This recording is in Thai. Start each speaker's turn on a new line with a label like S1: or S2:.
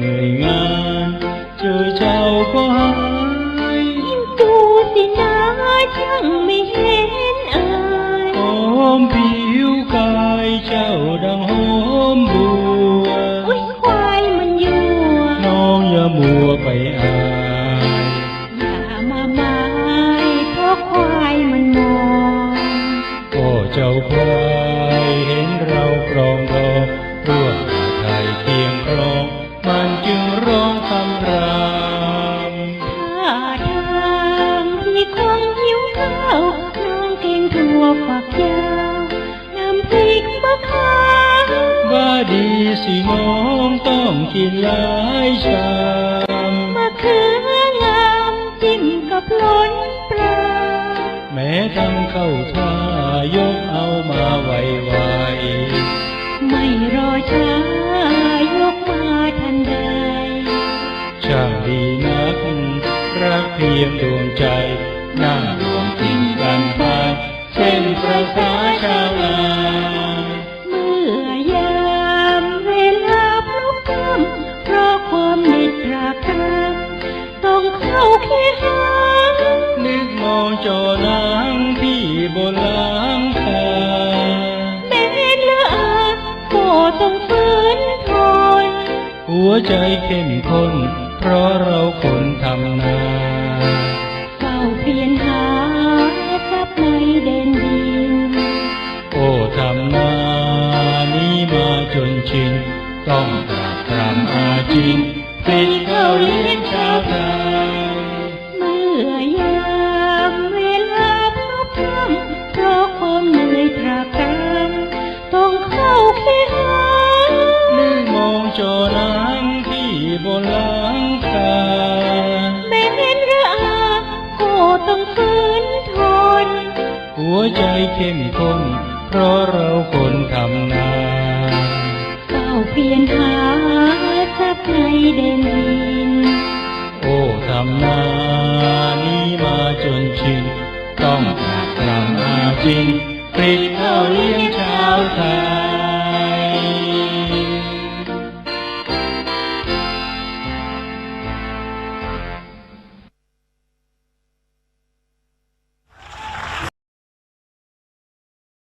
S1: người nga trời trao có hai.
S2: Tu thì na chẳng mi hết ai. Hôm biểu cài
S1: trao đang hôm buồn. ui khoai mình vừa non nhà mùa phải ai
S2: nhà mà mai có khoai mình mò có trao khoai hến rau còn đó คง
S1: หิว
S2: ข้าวน้องเก่งทั่วฝักยาวน้ำพริกมะขาม
S1: ว่าดีสิน้องต้องกินหลายชาม
S2: มะเขืองามจิ้มกับล้นปลา
S1: แม้ทำเข้าท่ายกเอามาไวไว
S2: ไม่รอช้ายกมาทันใด
S1: ช่างดีนักรักเพียงดวงใจ นั่งรวมกินกันไปเช่นประสาชาวนา
S2: เมื่อยามเวลาพลุกพล่ำเพราะความเหน็ดรากรำต้องเข้าเคหา
S1: นึกมองจอนังที่บนหลังคา
S2: แม้เลือาก็ต้องฝืนทน
S1: หัวใจเข้มข้นเพราะเราคนทำนา
S2: เฝ้าเพียรหาทรัพย์ในแดนดิน
S1: โอ้ หัวใจเข้มข้นเพราะเราคนทำนา
S2: เฝ้าเพียรหาทรัพย์ในแดนดิน
S1: โอ้ทำนานี้มาจนชิน ต้องตรากตรำอาจินปิดเข้าเลี้ยงชาวไทย